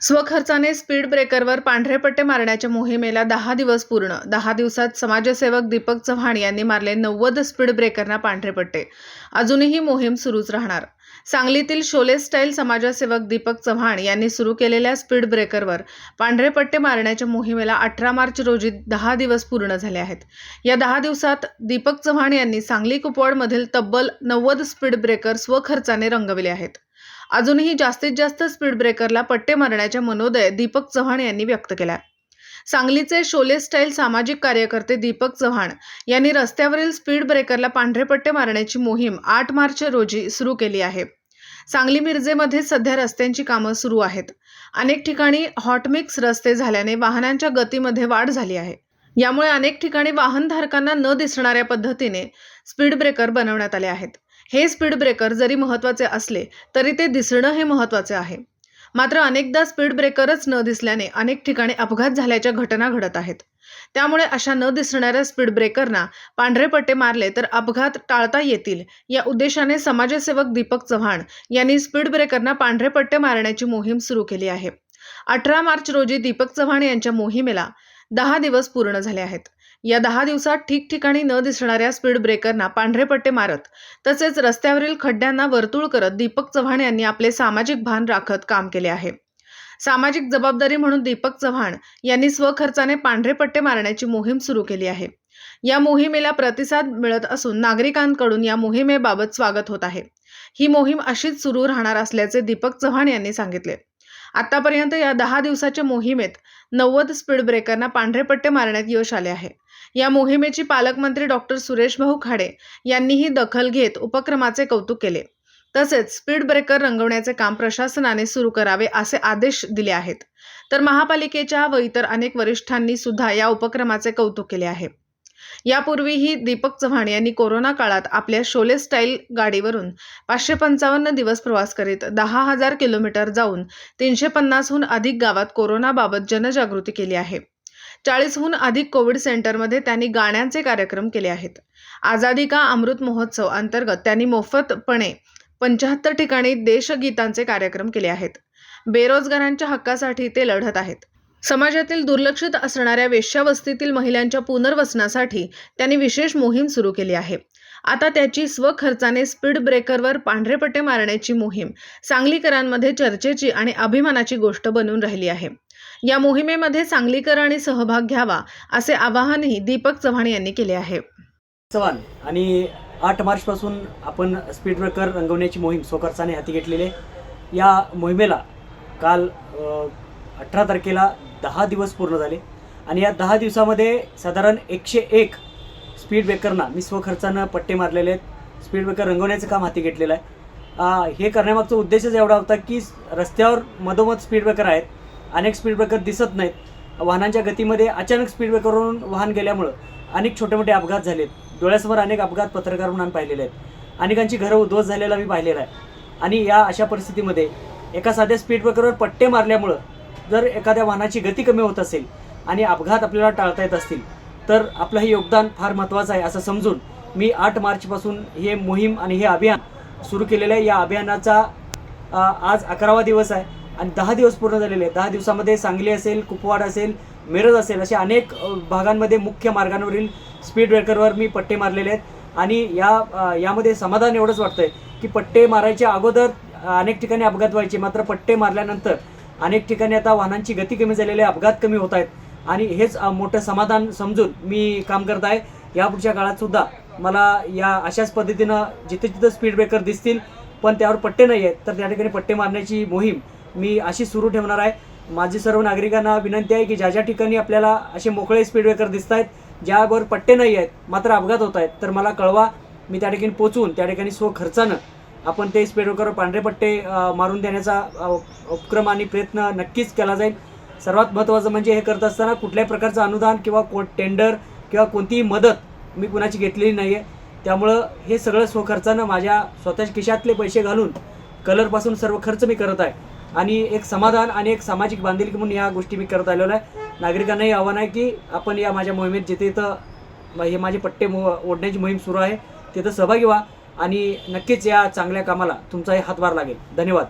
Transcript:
स्वखर्चाने स्पीड ब्रेकरवर पांढरे पट्टे मारण्याच्या मोहिमेला दहा दिवस पूर्ण. दहा दिवसात समाजसेवक दीपक चव्हाण यांनी मारले नव्वद स्पीड ब्रेकरना पांढरे पट्टे अजूनही मोहीम सुरूच राहणार. सांगलीतील शोले स्टाईल समाजसेवक दीपक चव्हाण यांनी सुरू केलेल्या स्पीड ब्रेकरवर पांढरे पट्टे मारण्याच्या मोहिमेला अठरा मार्च रोजी दहा दिवस पूर्ण झाले आहेत. या दहा दिवसात दीपक चव्हाण यांनी सांगली कुपवाडमधील तब्बल नव्वद स्पीड ब्रेकर स्वखर्चाने रंगवले आहेत. अजूनही जास्तीत जास्त स्पीड ब्रेकरला पट्टे मारण्याचे मनोदय दीपक चव्हाण यांनी व्यक्त केला सांगलीचे शोले स्टाईल सामाजिक कार्यकर्ते दीपक चव्हाण यांनी रस्त्यावरील स्पीड ब्रेकरला पांढरे पट्टे मारण्याची मोहीम आठ मार्च रोजी सुरू केली आहे. सांगली मिरजेमध्ये सध्या रस्त्यांची कामं सुरू आहेत. अनेक ठिकाणी हॉटमिक्स रस्ते झाल्याने वाहनांच्या गतीमध्ये वाढ झाली आहे. यामुळे अनेक ठिकाणी वाहनधारकांना न दिसणाऱ्या पद्धतीने स्पीड ब्रेकर बनवण्यात आले आहेत. हे स्पीड ब्रेकर जरी महत्त्वाचे असले तरी ते दिसणं हे महत्त्वाचे आहे. मात्र अनेकदा स्पीड ब्रेकरच न दिसल्याने अनेक ठिकाणी अपघात झाल्याच्या घटना घडत आहेत. त्यामुळे अशा न दिसणाऱ्या स्पीड ब्रेकरना पांढरे पट्टे मारले तर अपघात टाळता येतील या उद्देशाने समाजसेवक दीपक चव्हाण यांनी स्पीड ब्रेकरना पांढरे पट्टे मारण्याची मोहीम सुरू केली आहे. अठरा मार्च रोजी दीपक चव्हाण यांच्या मोहिमेला दहा दिवस पूर्ण झाले आहेत. या दहा दिवसात ठिकठिकाणी न दिसणाऱ्या स्पीड ब्रेकरना पांढरे पट्टे मारत तसेच रस्त्यावरील खड्ड्यांना वर्तुळ करत दीपक चव्हाण यांनी आपले सामाजिक भान राखत काम केले आहे. सामाजिक जबाबदारी म्हणून दीपक चव्हाण यांनी स्वखर्चाने पांढरे पट्टे मारण्याची मोहीम सुरू केली आहे. या मोहिमेला प्रतिसाद मिळत असून नागरिकांकडून या मोहिमेबाबत स्वागत होत आहे. ही मोहीम अशीच सुरू राहणार असल्याचे दीपक चव्हाण यांनी सांगितले. आतापर्यंत या दहा दिवसाच्या मोहिमेत नव्वद स्पीड ब्रेकरना पांढरे पट्टे मारण्यात यश आले आहे. या मोहिमेची पालकमंत्री डॉक्टर सुरेश भाऊ खाडे यांनीही दखल घेत उपक्रमाचे कौतुक केले. तसेच स्पीड ब्रेकर रंगवण्याचे काम प्रशासनाने सुरू करावे असे आदेश दिले आहेत. तर महापालिकेच्या व इतर अनेक वरिष्ठांनी सुद्धा या उपक्रमाचे कौतुक केले आहे. यापूर्वीही दीपक चव्हाण यांनी कोरोना काळात आपल्या शोले स्टाईल गाडीवरून पाचशे पंचावन्न दिवस प्रवास करीत दहा हजार किलोमीटर जाऊन तीनशे पन्नासहून अधिक गावात कोरोनाबाबत जनजागृती केली आहे. चाळीसहून अधिक कोविड सेंटरमध्ये त्यांनी गाण्यांचे कार्यक्रम केले आहेत. आझादी का अमृत महोत्सव अंतर्गत त्यांनी मोफतपणे पंच्याहत्तर ठिकाणी देशगीतांचे कार्यक्रम केले आहेत. बेरोजगारांच्या हक्कासाठी ते लढत आहेत. समाजातील दुर्लक्षित असणाऱ्या वेश्यावस्तीतील महिलांच्या पुनर्वसनासाठी त्यांनी विशेष मोहीम सुरू केली आहे. आता त्याची स्वखर्चाने स्पीड ब्रेकरवर पांढरेपटे मारण्याची मोहीम सांगलीकरांमध्ये चर्चेची आणि अभिमानाची गोष्ट बनून राहिली आहे. या मोहिमेमध्ये सांगलीकरांनी सहभाग घ्यावा असे आवाहनही दीपक चव्हाण यांनी केले आहे. चव्हाण आणि आठ मार्चपासून आपण स्पीड ब्रेकर रंगवण्याची मोहीम स्वखर्चाने हाती घेतलेली आहे. या मोहिमेला काल अठरा तारखेला दहा दिवस पूर्ण झाले. आणि या दहा दिवसामध्ये साधारण एकशे एक स्पीड ब्रेकरना मी स्वखर्चानं पट्टे मारलेले आहेत. स्पीड ब्रेकर रंगवण्याचं काम हाती घेतलेलं आहे. हे करण्यामागचा उद्देशच एवढा होता की रस्त्यावर मधोमध स्पीड ब्रेकर आहेत. अनेक स्पीड ब्रेकर दिसत नाहीत. वाहनांच्या गतीमध्ये अचानक स्पीड ब्रेकरवरून वाहन गेल्यामुळं अनेक छोटे मोठे अपघात झालेत. डोळ्यासमोर अनेक अपघात पत्रकार म्हणून पाहिलेले आहेत. अनेकांची घरं उद्ध्वस्त झालेला मी पाहिलेला आहे. आणि या अशा परिस्थितीमध्ये एका साध्या स्पीड ब्रेकरवर पट्टे मारल्यामुळं जर एखाद्या वाहनाची गती कमी होत असेल आणि अपघात आपल्याला टाळता येत असतील तर आपलं हे योगदान फार महत्त्वाचं आहे असं समजून मी आठ मार्चपासून हे मोहीम आणि हे अभियान सुरू केलेलं आहे. या अभियानाचा आज अकरावा दिवस आहे आणि दहा दिवस पूर्ण झालेले आहेत. दहा दिवसामध्ये सांगली असेल कुपवाड असेल मिरज असेल असे अनेक भागांमध्ये मुख्य मार्गांवरील स्पीड ब्रेकरवर मी पट्टे मारलेले आहेत. आणि या यामध्ये समाधान एवढंच वाटतं आहे की पट्टे मारायच्या अगोदर अनेक ठिकाणी अपघात व्हायचे. मात्र पट्टे मारल्यानंतर अनेक ठिकाणी आता वाहनांची गती कमी झालेली आहे अपघात कमी होत आहेत. आणि हेच मोठं समाधान समजून मी काम करत आहे. यापुढच्या काळात सुद्धा मला या अशाच पद्धतीनं जिथे जिथं स्पीड ब्रेकर दिसतील पण त्यावर पट्टे नाही आहेत तर त्या ठिकाणी पट्टे मारण्याची मोहीम मी अशी सुरू ठेवणार आहे. माझी सर्व नागरिकांना विनंती आहे की ज्या ज्या ठिकाणी आपल्याला असे मोकळे स्पीड ब्रेकर दिसत आहेत ज्यावर पट्टे नाही आहेत मात्र अपघात होत आहेत तर मला कळवा. मी त्या ठिकाणी पोचवून त्या ठिकाणी स्वखर्चानं आपण ते स्पीड पांढरे पट्टे मारून देण्याचा उपक्रम आणि प्रयत्न नक्कीच केला जाईल. सर्वात महत्त्वाचं म्हणजे हे करत असताना कुठल्याही प्रकारचं अनुदान किंवा को टेंडर किंवा कोणतीही मदत मी कुणाची घेतलेली नाही आहे त्यामुळं हे सगळं स्वखर्चानं माझ्या स्वतःच्या खिशातले पैसे घालून कलरपासून सर्व खर्च मी करत आहे. आणि एक समाधान आणि एक सामाजिक बांधिलकी म्हणून या गोष्टी मी करत आलेलो आहे. नागरिकांनाही आव्हान आहे की आपण या माझ्या मोहिमेत जिथे इथं हे माझे पट्टे मो ओढण्याची मोहीम सुरू आहे तिथं सहभागी व्हा. आणि नक्कीच या चांगल्या कामाला तुमचाही हातभार लागेल. धन्यवाद.